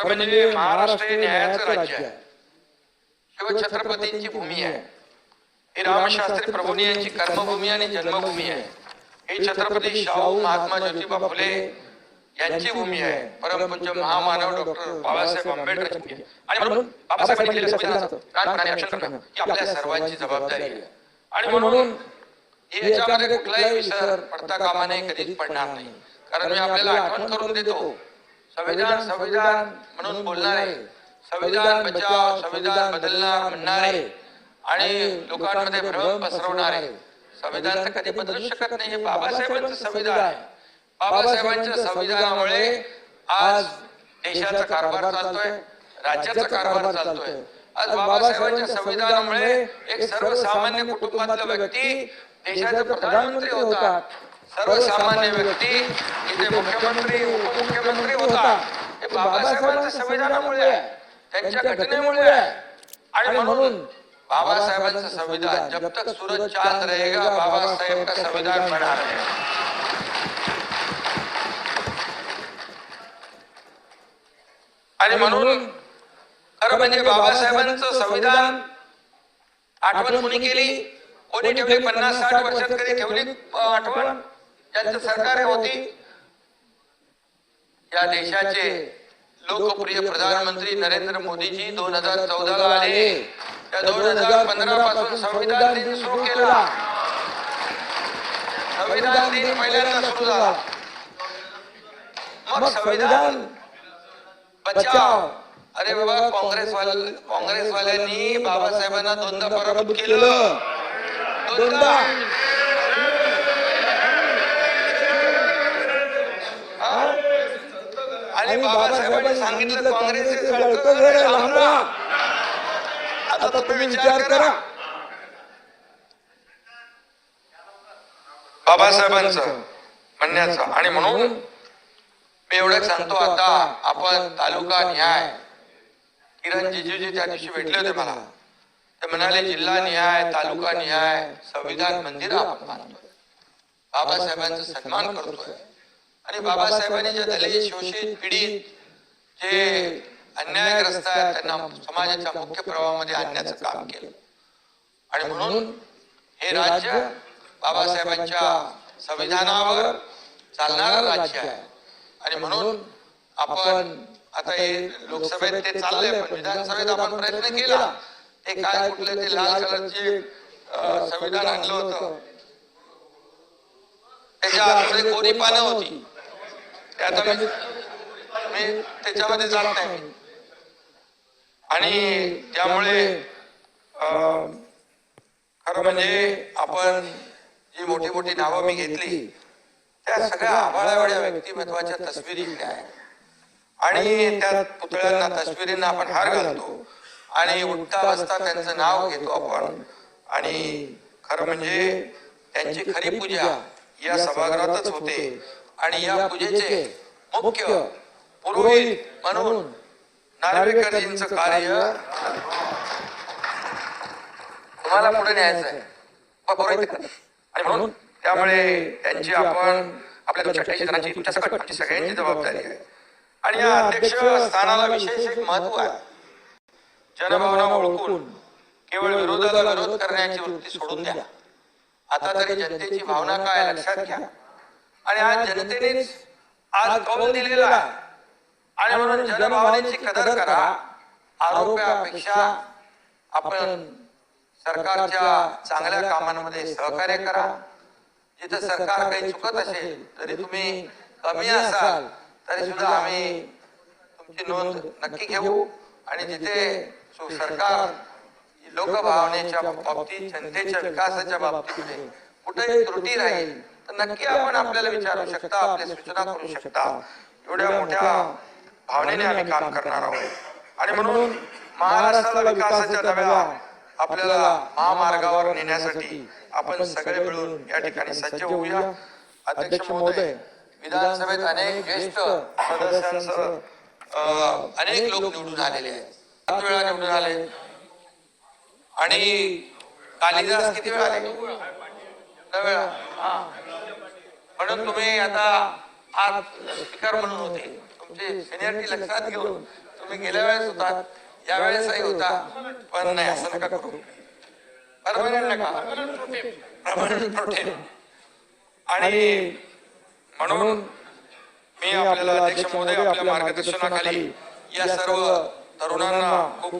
खरं म्हणजे महाराष्ट्र हे न्यायाचं राज्य आहे. शिवछत्रपतींची भूमी आहे. ही रामशास्त्री प्रभूंनी यांची कर्मभूमी आणि जन्मभूमी आहे. ही छत्रपती शाहू महात्मा ज्योतिबा फुले यांची भूमी आहे. परमपूज्य महामानव डॉक्टर बाबासाहेब आंबेडकरची आहे आणि म्हणून संविधानाचं रक्षण करणं ही आपल्या सर्वांची जबाबदारी आहे. आणि म्हणून याच्यामध्ये कुठलाही विसर पडता कामा नये कधीच पडणार नाही. कारण मी आपल्याला आठवण करून देतो. संविधान संविधान म्हणून बोलणारे. संविधान बचाव संविधान बदलणार म्हणणारे. आणि लोकांमध्ये भ्रम पसरवणारे. संविधान तर कधी बदलू शकत नाही हे बाबासाहेबांचं संविधान. आहे बाबासाहेबांच्या संविधानामुळे आज देशाचा कारभार चालतोय राज्याचा कारभार चालतोय. आज बाबासाहेबांच्या संविधानामुळे एक सर्वसामान्य कुटुंबातला व्यक्ती देशाचे प्रधानमंत्री होतात. सर्वसामान्य व्यक्ती इथे मुख्यमंत्री उपमुख्यमंत्री होतात हे बाबासाहेबांच्या संविधानामुळे आहे. त्यांच्या घटनेमुळे आहे. आणि म्हणून बाबासाहेबांचं संविधान जब तक सूरज चांद रहेगा बाबा साहेब का संविधान बना रहेगा आणि म्हणून खरं म्हणजे बाबासाहेबांचं संविधान आठवण कोणी केली? कोणी ठेवली? पन्नास साठ वर्षात कधी ठेवली? आठवण? ज्यांचं सरकार होती या देशाचे लोकप्रिय प्रधानमंत्री नरेंद्र मोदीजी दोन हजार चौदा ला आले. त्या दोन हजार पंधरा पासून संविधान दिन सुरू केला. संविधान दिन पहिल्यांदा सुरू झाला. मग संविधान बचाव. अरे बाबा काँग्रेस काँग्रेसवाल्यांनी बाबासाहेबांना दोनदा पराभूत केलं. दोनदा. आणि बाबासाहेबांनी सांगितलं काँग्रेसचे जळतं घर आहे, लांब. आता तुम्ही विचार करा. बाबासाहेबांचं म्हणण्याचं. आणि म्हणून मी एवढंच सांगतो आता आपण तालुका न्याय. किरण जिजूजी त्या दिवशी भेटले होते मला. ते म्हणाले जिल्हा न्याय तालुका न्याय संविधान मंदिर आपण बाबासाहेबांचा सन्मान करतोय. आणि बाबासाहेबांनी जे दलित शोषित पीडित जे अन्यायग्रस्त आहेत त्यांना समाजाच्या मुख्य प्रवाहामध्ये आणण्याचं काम केलं. आणि म्हणून हे राज्य बाबासाहेबांच्या संविधानावर चालणारं राज्य आहे. आणि म्हणून आपण आता हे लोकसभेत ते चाललंय पण विधानसभेत आपण प्रयत्न केला. ते काय कुठले ते लाल कलरचे संविधान आणलं होतं. त्याच्या आतमध्ये कोरी पानं होती. मी मी त्याच्यामध्ये जात नाही. आणि त्यामुळे अं, खरं म्हणजे आपण जी मोठी मोठी नावं मी घेतली त्या सगळ्या आभाळावड्या व्यक्तिमत्वाच्या तस्विरी आहेत. आणि त्या पुतळ्यांना तस्विरींना आपण हार घालतो. आणि उठता बसता त्यांचं नाव घेतो आपण. आणि खरं म्हणजे त्यांची खरी पूजा या सभागृहातच होते. आणि या पूजेचे मुख्य पुरोहित म्हणून नार्वेकरजींचं कार्य तुम्हाला पुढे न्यायचं. आणि म्हणून त्यामुळे त्यांची आपण आपल्या दोनशे जणांची आमची सगळ्यांची जबाबदारी आहे. आणि या अध्यक्ष स्थानाला विशेष एक महत्त्व आहे. जनभावना ओळखून केवळ विरोधाला विरोध करण्याची वृत्ती सोडून द्या. आता तरी जनतेची भावना काय लक्षात घ्या. आणि आज जनतेनेच आज कौल दिलेला आणि म्हणून जनभावनेची कदर करा. आरोपापेक्षा आपण सरकारच्या चांगल्या कामांमध्ये सहकार्य करा. जिथं सरकार काही चुकत असेल तरी तुम्ही कमी असाल. तरी सुद्धा आम्ही तुमची नोंद नक्की घेऊ. आणि जिथे सरकार लोकभावनेच्या बाबतीत जनतेच्या विकासाच्या बाबतीत कुठेही त्रुटी राहील तर नक्की आपण आपल्याला विचारू शकता आपल्या सूचना करू शकता. एवढ्या मोठ्या भावनेने आम्ही काम करणार आहोत. आणि म्हणून महाराष्ट्राला विकासाच्या नव्या आपल्याला महामार्गावर नेण्यासाठी आपण सगळे मिळून या ठिकाणी सज्ज होऊया. अध्यक्ष महोदय विधानसभेत अनेक ज्येष्ठ सदस्यांसह अनेक लोक निवडून आलेले आहेत. सात वेळा निवडून आले आणि कालिदास किती वेळा आले? वेळा. हा. म्हणून तुम्ही आता आज स्पीकर म्हणून होते. तुमची सिनियरिटी लक्षात घेऊन तुम्ही गेल्या वेळेस होता या वेळेसही होता. पण नाही असं नका करू. परमनंट नका. परमनंट प्रोटीन आणि म्हणून मी आपल्याला अध्यक्ष महोदय आपल्या मार्गदर्शनाखाली या सर्व तरुणांना खूप